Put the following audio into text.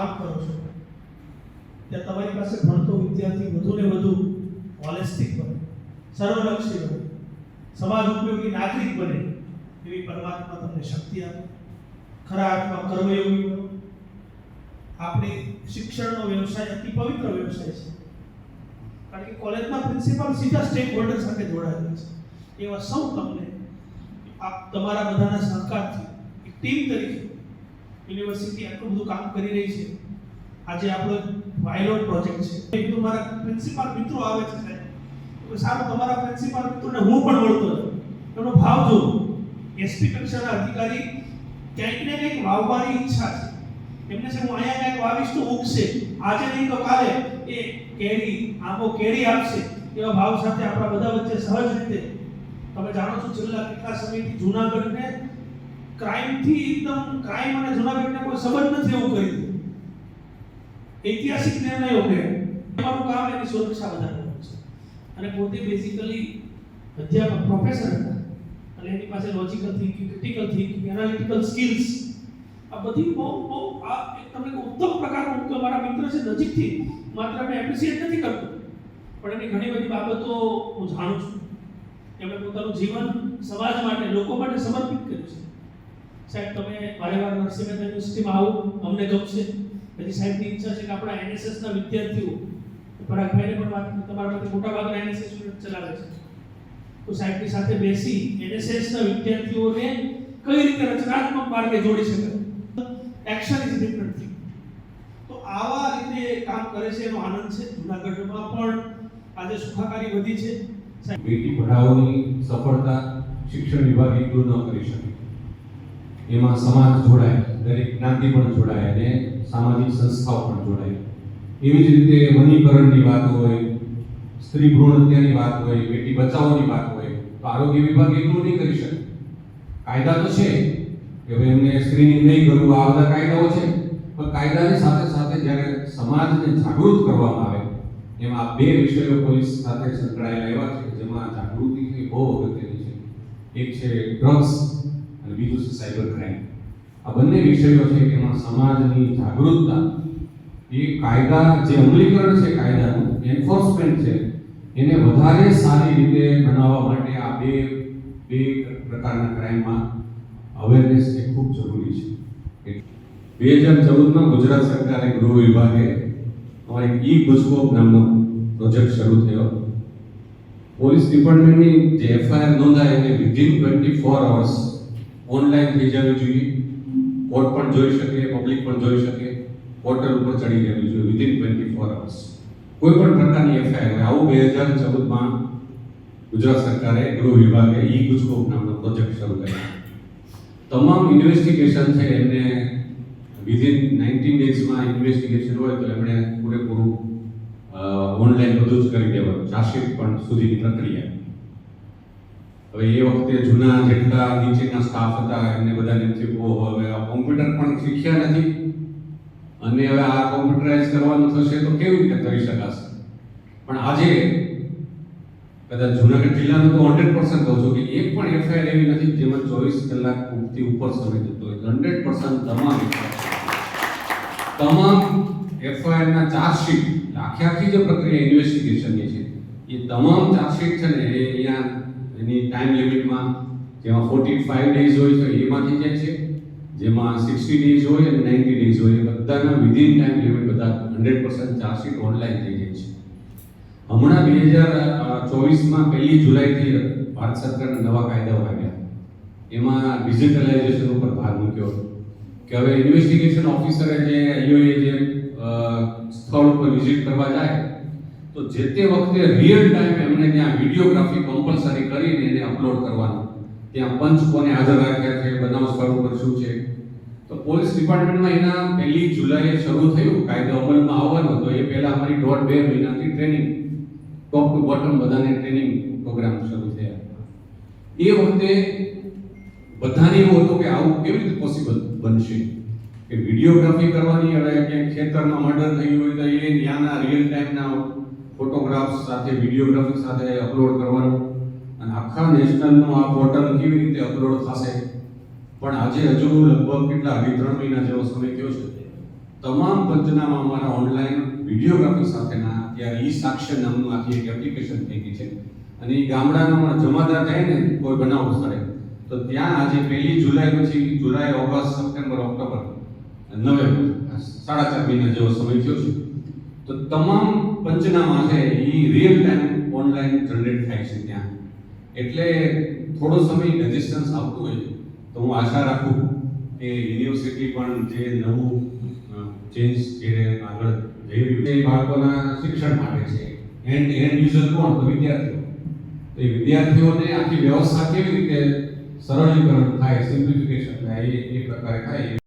કામ કરો છો. ત્યાં તમારી પાસે ભણતો વિદ્યાર્થી વધુ ને વધુ હોલિસ્ટિક બને, સર્વલક્ષી બને, સમાજ ઉપયોગી નાગરિક બને એવી પરમાત્મા તમને શક્તિ આપે, ખરા અર્થમાં કર્મયોગી બનો. આપણે શિક્ષણનો વ્યવસાય અતિ પવિત્ર વ્યવસાય છે. કારણ કે કોલેજના પ્રિન્સિપાલ સીધા સ્ટેક હોલ્ડર સાથે જોડાયેલા છે. એવા સૌ તમને આપ તમારા બધાના સહકારથી એક ટીમ તરીકે યુનિવર્સિટી આટલું બધું કામ કરી રહી છે. આજે આપણો પાયલોટ પ્રોજેક્ટ છે. તો મારા પ્રિન્સિપાલ મિત્રો આવે છે સાહેબ. સારું, તમારા પ્રિન્સિપાલ મિત્રોને હું પણ મળતો હતો. એનો ભાવ જો એસપી કક્ષાના અધિકારી ક્યાંક ને કંઈક વાવવાની ઈચ્છા છે. એમને છે હું અહીંયા ક્યાંક વાવીશ તો ઉગશે. આજે નહીં તો કાલે એ કેરી, આંબો કેરી આપશે. એવા ભાવ સાથે આપણા બધા વચ્ચે સહજ રીતે. તમે જાણો છો, છેલ્લા કેટલા સમયથી જૂનાગઢને ક્રાઇમથી એકદમ ક્રાઇમ અને જૂનાગઢને કોઈ સંબંધ નથી એવું કરી દીધું ઐતિહાસિક નિર્ણયો કે તમારું કામ એની સુરક્ષા વધારવાનું છે. અને પોતે બેઝિકલી અધ્યાપક પ્રોફેસર હતા. અને એની પાસે logical thinking critical thinking analytical skills આ બધી બહુ બહુ, આ એક તમને ઉત્તમ પ્રકારનું તો મારા મિત્ર છે, નજીકથી માત્ર મેં એપ્રિશિએટ નથી કરતો. પણ એની ઘણી બધી બાબતો હું જાણું છું. એમણે પોતાનું જીવન સમાજ માટે, લોકો માટે સમર્પિત કર્યું છે. સાહેબ, તમે વારે વાર નરસિંહ મહેતા યુનિવર્સિટીમાં આવો, અમને ગમશે. પછી સાહેબની ઈચ્છા છે કે આપણા NSS ના વિદ્યાર્થીઓ પરાગભાઈને પણ વાત તમારા માટે મોટા ભાગના એનએસએસ ચલાવે છે. તો સાહેબની સાથે બેસી એનએસએસના વિદ્યાર્થીઓને કઈ રીતે રચનાત્મક માર્ગે જોડી શકાય? એક્શન ઇઝ ડિફરન્ટ થિંગ તો આવા રીતે કામ કરે છે, એનો આનંદ છે. જુનાગઢમાં પણ આજે સુખાકારી વધી છે. સાહેબ બેટી પઢાઓની સફળતા શિક્ષણ વિભાગ એકલું ન કરી શકે. એમાં સમાજ જોડાય, દરેક જ્ઞાતિ પણ જોડાય અને સામાજિક સંસ્થાઓ પણ જોડાય. એવી જ રીતે વનીકરણની વાત હોય, સ્ત્રી ભ્રૂણ હત્યાની વાત હોય, બેટી બચાવોની વાત હોય, તો આરોગ્ય વિભાગ એટલું નહીં કરી શકે. કાયદા તો છે કે ભાઈ એમને સ્ક્રીનિંગ નહીં કરવું, આ બધા કાયદાઓ છે. પણ કાયદાની સાથે સાથે જ્યારે સમાજને જાગૃત કરવામાં આવે, એમાં આ બે વિષયો પોલીસ સાથે સંકળાયેલા એવા છે જેમાં જાગૃતિ બહુ અગત્યની છે. એક છે ડ્રગ્સ અને બીજું છે સાયબર ક્રાઇમ આ બંને વિષયો છે કે એમાં સમાજની જાગૃતતા, એ કાયદા, જે અમલીકરણ છે કાયદાનું એન્ફોર્સમેન્ટ છે, એને વધારે સારી રીતે બનાવવા માટે આ બે બે પ્રકારના ક્રાઇમમાં અવેરનેસ એ ખૂબ જરૂરી છે. બે હજાર ચૌદમાં ગુજરાત સરકારે ગૃહ વિભાગે અમારે ઈ ગુજકોપ નામનો પ્રોજેક્ટ શરૂ થયો. પોલીસ ડિપાર્ટમેન્ટની જે એફઆઈઆર નોંધાય એને within twenty four hours online થઈ જવી જોઈએ. કોર્ટ પણ જોઈ શકે, પબ્લિક પણ જોઈ શકે. પોર્ટલ ઉપર ચડી જવી જોઈએ વિધિન ટ્વેન્ટી ફોર અવર્સ કોઈ પણ પ્રકારની એફઆઈઆર હોય. આવું બે હજાર ચૌદમાં ગુજરાત સરકારે ગૃહ વિભાગે ઈ ગુજકોપ નામનો પ્રોજેક્ટ શરૂ કર્યો. તમામ ઇન્વેસ્ટિગેશન છે. એમને વિધિન નાઇન્ટીન ડેઝમાં ઇન્વેસ્ટિગેશન હોય તો એમણે પૂરેપૂરું ઓનલાઈન બધું જ કરી દેવાનું. ચાર્જશીટ પણ સુધીની પ્રક્રિયા. હવે એ વખતે જૂના જેટલા નીચેના સ્ટાફ હતા, એમને બધાને એમ થયું હવે આ કોમ્પ્યુટર પણ શીખ્યા નથી. અને હવે આ કોમ્પ્યુટરાઇઝ કરવાનું થશે તો કેવી રીતે કરી શકાશે? પણ આજે કદાચ જુનાગઢ જિલ્લાનું તો હંડ્રેડ પર્સન્ટ કહું છું કે એક પણ એફઆઈઆર એવી નથી જેમાં ચોવીસ કલાકથી ઉપર સમય જતો હોય. હંડ્રેડ પર્સન્ટ તમામ તમામ એફઆઈઆરના ચાર્જશીટ આખી આખી જે પ્રક્રિયા ઇન્વેસ્ટિગેશનની છે, એ તમામ ચાર્જશીટ છે ને, એ અહીંયા એની ટાઈમ લિમિટમાં જેમાં ફોર્ટી ફાઈવ ડેઝ હોય તો એમાં થઈ જાય છે, જેમાં સિક્સટી ડેઝ હોય અને નાઇન્ટી ડેઝ હોય બધાના વિધિન ટાઈમ લિમિટ બધા હંડ્રેડ પર્સન્ટ ચાર્જશીટ ઓનલાઈન થઈ જાય છે. હમણાં બે હજાર ચોવીસમાં પહેલી જુલાઈથી ભારત સરકારના નવા કાયદાઓ આવ્યા એમાં ડિજિટલાઇઝેશન ઉપર ભાર મૂક્યો. કે હવે ઇન્વેસ્ટિગેશન ઓફિસરે જે આઈઓએ જે સ્થળ ઉપર વિઝિટ કરવા જાય તો જે તે વખતે રિયલ ટાઈમ એમને ત્યાં વિડીયોગ્રાફી કમ્પલસરી કરીને એને અપલોડ કરવાનું. ત્યાં પંચ કોને હાજર રાખ્યા છે, બનાવ સ્થળ ઉપર શું છે. તો પોલીસ ડિપાર્ટમેન્ટમાં એના પહેલી જુલાઈએ શરૂ થયું, કાયદો અમલમાં આવવાનો, તો એ પહેલા અમારી દોઢ બે મહિનાથી ટ્રેનિંગ ટોપ ટુ બોટમ બધાને ટ્રેનિંગ પ્રોગ્રામ શરૂ થયા. એ વખતે બધાને એવું હતું કે આવું કેવી રીતે પોસિબલ બનશે? કે વિડીયોગ્રાફી કરવાની, હવે ક્યાંક ખેતરમાં મર્ડર થયું હોય તો એ ત્યાંના રિયલ ટાઈમના ફોટોગ્રાફ્સ સાથે, વિડીયોગ્રાફી સાથે અપલોડ કરવાનું અને આખા નેશનલનું આ પોર્ટલ કેવી રીતે અપલોડ થશે? પણ આજે હજુ લગભગ કેટલા અઢી ત્રણ મહિના જેવો સમય થયો છે. તમામ પંચનામા અમારા ઓનલાઈન વિડીયોગ્રાફી સાથેના અત્યારે ઈ સાક્ષ્ય નામનું આખી એક એપ્લિકેશન થઈ ગઈ છે. અને એ ગામડાના જમાદાર થાય ને, કોઈ બનાવ સ્થળે તો ત્યાં આજે પહેલી જુલાઈ પછી, July, August, September, October, November સાડા ચાર મહિના જેવો સમય થયો છે. તો તમામ પંચનામા છે એ રિયલ ટાઈમ ઓનલાઈન જનરેટ થાય છે ત્યાં. એટલે થોડો સમય રેઝિસ્ટન્સ આવતું હોય તો હું આશા રાખું કે યુનિવર્સિટી પણ જે નવું ચેન્જ જે આગળ જઈ રહ્યું છે, એ બાળકોના શિક્ષણ માટે છે. એન્ડ એન્ડ યુઝર કોણ? તો વિદ્યાર્થીઓ. તો એ વિદ્યાર્થીઓને આખી વ્યવસ્થા કેવી રીતે સરળીકરણ થાય સિમ્પ્લિફિકેશન થાય, એ પ્રકારે થાય